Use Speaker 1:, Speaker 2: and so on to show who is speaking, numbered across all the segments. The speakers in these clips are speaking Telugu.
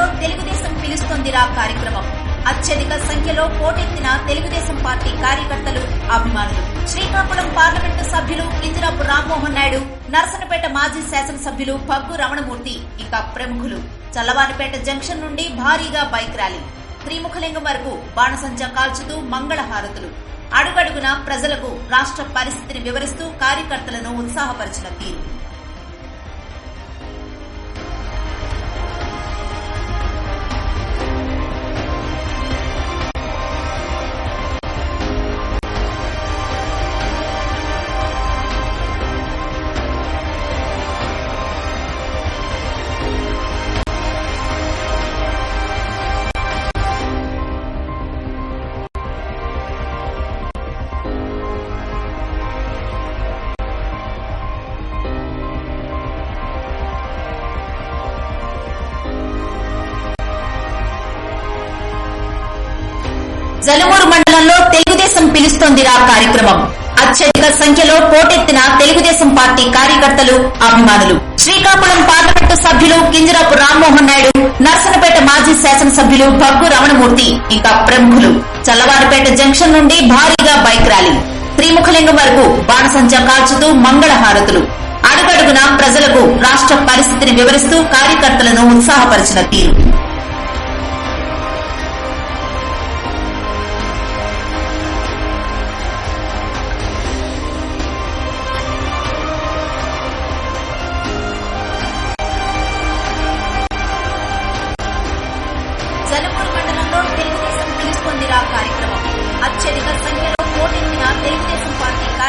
Speaker 1: మండలంలో తెలుగుదేశం పిలుస్తోందిరా కార్యక్రమం. అత్యధిక సంఖ్యలో పోటెత్తిన తెలుగుదేశం పార్టీ కార్యకర్తలు అభిమానులు. శ్రీకాకుళం పార్లమెంటు సభ్యులు కింజరాపు రామ్మోహన్ నాయుడు నరసనపేట మాజీ శాసనసభ్యులు పగ్గు రమణమూర్తి ఇక ప్రముఖులు. చల్లవారిపేట జంక్షన్ నుండి భారీగా బైక్ ర్యాలీ. త్రిముఖలింగం వరకు బాణసంచా కాల్చుతూ మంగళహారతులు. అడుగడుగున ప్రజలకు రాష్ట్ర పరిస్థితిని వివరిస్తూ కార్యకర్తలను ఉత్సాహపరిచిన తీరు. జలమూరు మండలంలో తెలుగుదేశం పిలుస్తోందిరా కార్యక్రమం. అత్యధిక సంఖ్యలో పోటెత్తిన తెలుగుదేశం పార్టీ కార్యకర్తలు అభిమానులు. శ్రీకాకుళం పార్లమెంటు సభ్యులు కింజరాపు రామ్మోహన్ నాయుడు నర్సనపేట మాజీ శాసనసభ్యులు భగ్గు రమణమూర్తి ఇక ప్రముఖులు. చల్లవారిపేట జంక్షన్ నుండి భారీగా బైక్ ర్యాలీ. త్రిముఖలింగం వరకు బాణసంచ కాల్చుతూ మంగళహారతులు అడుగడుగున ప్రజలకు రాష్ట్ర పరిస్థితిని వివరిస్తూ కార్యకర్తలను ఉత్సాహపరిచిన తీరు.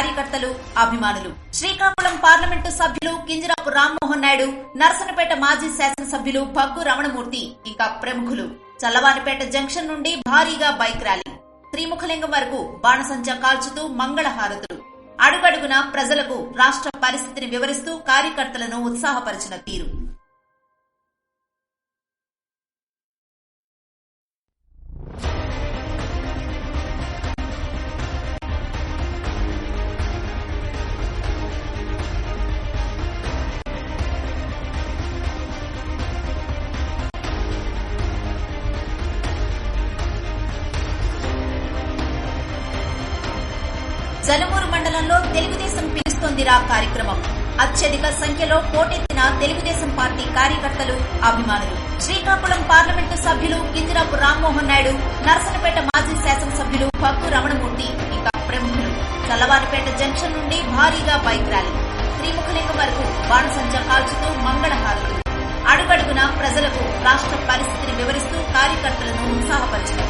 Speaker 1: కార్యకర్తలు అభిమానులు. శ్రీకాకుళం పార్లమెంటు సభ్యులు కింజరాపు రామ్మోహన్ నాయుడు నరసనపేట మాజీ శాసనసభ్యులు పగ్గు రమణమూర్తి ఇక ప్రముఖులు. చల్లవారిపేట జంక్షన్ నుండి భారీగా బైక్ ర్యాలీ. త్రిముఖలింగం వరకు బాణసంచా కాల్చుతూ మంగళహారతులు. అడుగడుగున ప్రజలకు రాష్ట్ర పరిస్థితిని వివరిస్తూ కార్యకర్తలను ఉత్సాహపరిచిన తీరు. మందిరా కార్యక్రమం. అత్యధిక సంఖ్యలో పోటెత్తిన తెలుగుదేశం పార్టీ కార్యకర్తలు అభిమానులు. శ్రీకాకుళం పార్లమెంటు సభ్యులు కింజరాపు రామ్మోహన్ నాయుడు నరసనపేట మాజీ శాసనసభ్యులు పగ్గు రమణమూర్తి ఇక ప్రముఖులు. చల్లవారిపేట జంక్షన్ నుండి భారీగా బైక్ ర్యాలీ. త్రిముఖలింగం వరకు బాణసంచ కాల్చుతూ మంగళహారతులు అడుగడుగున ప్రజలకు రాష్ట్ర పరిస్థితిని వివరిస్తూ కార్యకర్తలను ఉత్సాహపరిచిన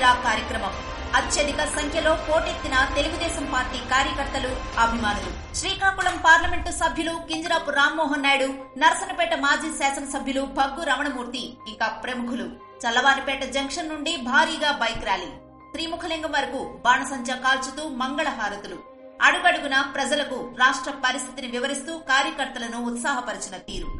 Speaker 1: పిలుస్తోందిరా కార్యక్రమం. అత్యధిక సంఖ్యలో పోటెత్తిన తెలుగుదేశం పార్టీ కార్యకర్తలు అభిమానులు. శ్రీకాకుళం పార్లమెంటు సభ్యులు కింజరాపు రామ్మోహన్ నాయుడు నరసనపేట మాజీ శాసనసభ్యులు పగ్గు రమణమూర్తి ఇంకా ప్రముఖులు. చల్లవారిపేట జంక్షన్ నుండి భారీగా బైక్ ర్యాలీ. త్రిముఖలింగం వరకు బాణసంచా కాల్చుతూ మంగళహారతులు. అడుగడుగున ప్రజలకు రాష్ట్ర పరిస్థితిని వివరిస్తూ కార్యకర్తలను ఉత్సాహపరిచిన తీరు.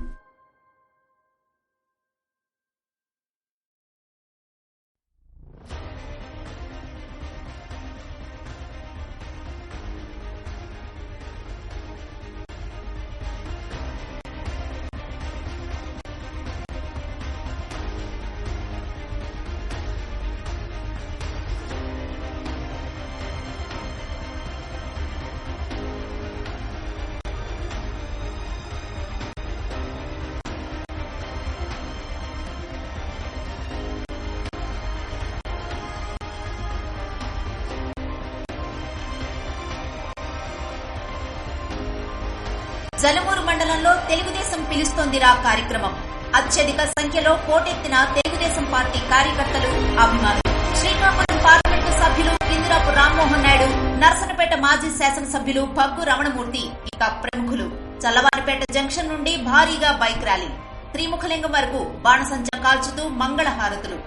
Speaker 1: జలమూరు మండలంలో తెలుగుదేశం పిలుస్తోందిరా కార్యక్రమం. అత్యధిక సంఖ్యలో పోటెత్తిన తెలుగుదేశం పార్టీ కార్యకర్తలు అభిమానులు. శ్రీకాకుళం పార్లమెంటు సభ్యులు కిందిరాపు రామ్మోహన్ నాయుడు నర్సనపేట మాజీ శాసనసభ్యులు పగ్గు రమణమూర్తి ఇక ప్రముఖులు. చల్లవారిపేట జంక్షన్ నుండి భారీగా బైక్ ర్యాలీ. త్రిముఖలింగం వరకు బాణసంచ కాల్చుతూ మంగళహారతులు.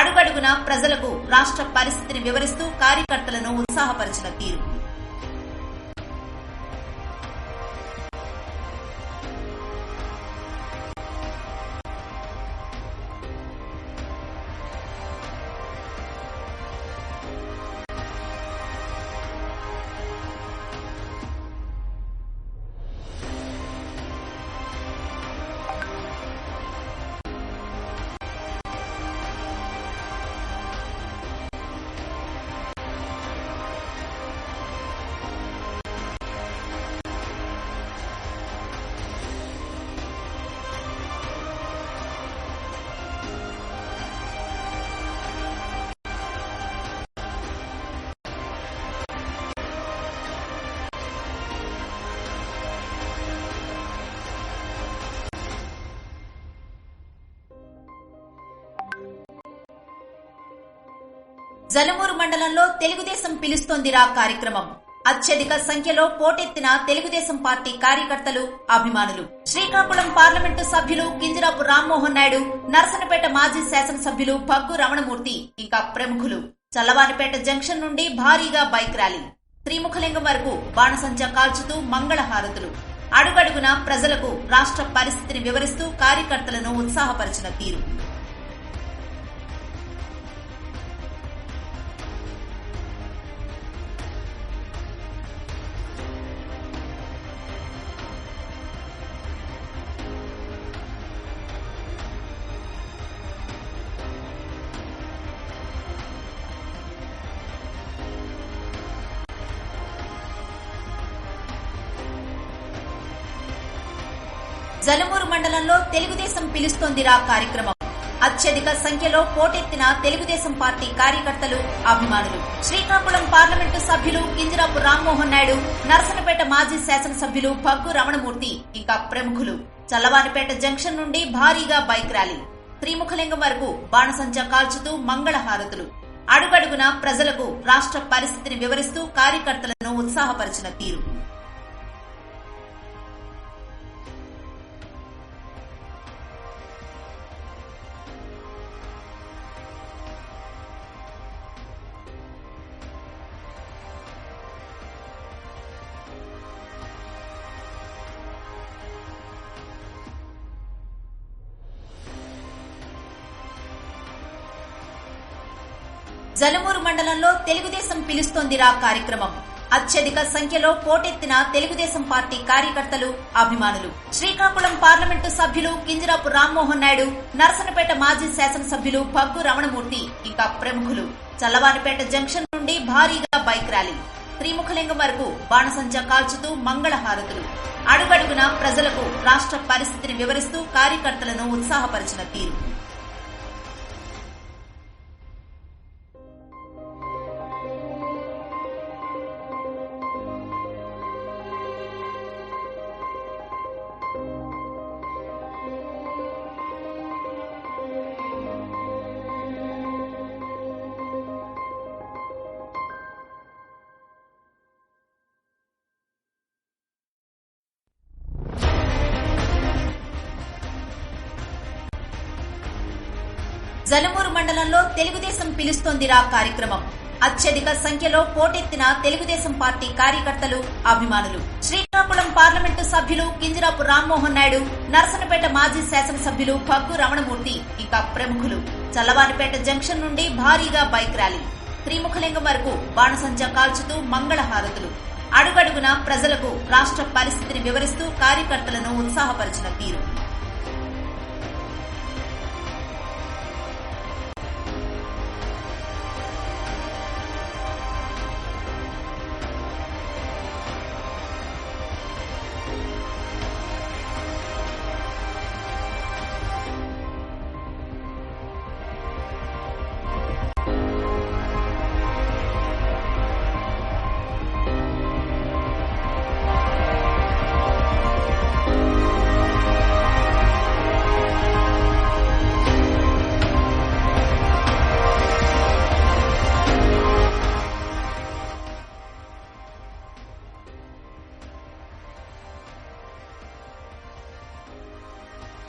Speaker 1: అడుగడుగున ప్రజలకు రాష్ట్ర పరిస్థితిని వివరిస్తూ కార్యకర్తలను ఉత్సాహపరిచిన తీరు. జలమూరు మండలంలో తెలుగుదేశం పిలుస్తోందిరా కార్యక్రమం. అత్యధిక సంఖ్యలో పోటెత్తిన తెలుగుదేశం పార్టీ కార్యకర్తలు అభిమానులు. శ్రీకాకుళం పార్లమెంటు సభ్యులు కింజరాపు రామ్మోహన్ నాయుడు నర్సనపేట మాజీ శాసనసభ్యులు పగ్గు రమణమూర్తి ఇంకా ప్రముఖులు. చల్లవారిపేట జంక్షన్ నుండి భారీగా బైక్ ర్యాలీ. శ్రీముఖలింగం వరకు బాణసంచా కాల్చుతూ మంగళహారతులు. అడుగడుగున ప్రజలకు రాష్ట్ర పరిస్థితిని వివరిస్తూ కార్యకర్తలను ఉత్సాహపరిచిన తీరు. జలమూరు మండలంలో తెలుగుదేశం పిలుస్తోందిరా కార్యక్రమం. అత్యధిక సంఖ్యలో పోటెత్తిన తెలుగుదేశం పార్టీ కార్యకర్తలు అభిమానులు. శ్రీకాకుళం పార్లమెంటు సభ్యులు కింజరాపు రామ్మోహన్ నాయుడు నర్సనపేట మాజీ శాసనసభ్యులు పగ్గు రమణమూర్తి ఇంకా ప్రముఖులు. చల్లవారిపేట జంక్షన్ నుండి భారీగా బైక్ ర్యాలీ. త్రిముఖలింగం వరకు బాణసంచా కాల్చుతూ మంగళహారతులు. అడుగడుగున ప్రజలకు రాష్ట్ర పరిస్థితిని వివరిస్తూ కార్యకర్తలను ఉత్సాహపరిచిన తీరు. జలమూరు మండలంలో తెలుగుదేశం పిలుస్తోందిరా కార్యక్రమం. అత్యధిక సంఖ్యలో పోటెత్తిన తెలుగుదేశం పార్టీ కార్యకర్తలు అభిమానులు. శ్రీకాకుళం పార్లమెంటు సభ్యులు కింజరాపు రామ్మోహన్ నాయుడు నర్సనపేట మాజీ శాసనసభ్యులు పగ్గు రమణమూర్తి ఇంకా ప్రముఖులు. చల్లవారిపేట జంక్షన్ నుండి భారీగా బైక్ ర్యాలీ. త్రిముఖలింగం వరకు బాణసంచా కాల్చుతూ మంగళహారతులు అడుగడుగున ప్రజలకు రాష్ట్ర పరిస్థితిని వివరిస్తూ కార్యకర్తలను ఉత్సాహపరిచిన తీరు. జలమూరు మండలంలో తెలుగుదేశం పిలుస్తోందిరా కార్యక్రమం. అత్యధిక సంఖ్యలో పోటెత్తిన తెలుగుదేశం పార్టీ కార్యకర్తలు అభిమానులు. శ్రీకాకుళం పార్లమెంటు సభ్యులు కింజరాపు రామ్మోహన్ నాయుడు నర్సనపేట మాజీ శాసనసభ్యులు పగ్గు రమణమూర్తి ఇంకా ప్రముఖులు. చల్లవారిపేట జంక్షన్ నుండి భారీగా బైక్ ర్యాలీ. త్రిముఖలింగం వరకు బాణసంచా కాల్చుతూ మంగళహారతులు. అడుగడుగున ప్రజలకు రాష్ట్ర పరిస్థితిని వివరిస్తూ కార్యకర్తలను ఉత్సాహపరిచిన తీరు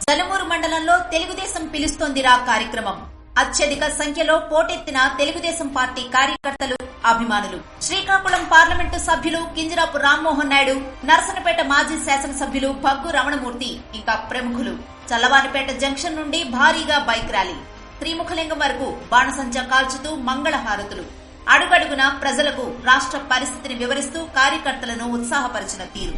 Speaker 1: జలమూరు మండలంలో తెలుగుదేశం పిలుస్తోందిరా కార్యక్రమం. అత్యధిక సంఖ్యలో పోటెత్తిన తెలుగుదేశం పార్టీ కార్యకర్తలు అభిమానులు. శ్రీకాకుళం పార్లమెంటు సభ్యులు కింజరాపు రామ్మోహన్ నాయుడు నరసనపేట మాజీ శాసనసభ్యులు భగ్గు రమణమూర్తి ఇంకా ప్రముఖులు. చల్లవారిపేట జంక్షన్ నుండి భారీగా బైక్ ర్యాలీ. త్రిముఖలింగం వరకు బాణసంచ కాల్చుతూ మంగళహారతులు. అడుగడుగున ప్రజలకు రాష్ట్ర పరిస్థితిని వివరిస్తూ కార్యకర్తలను ఉత్సాహపరిచిన తీరు.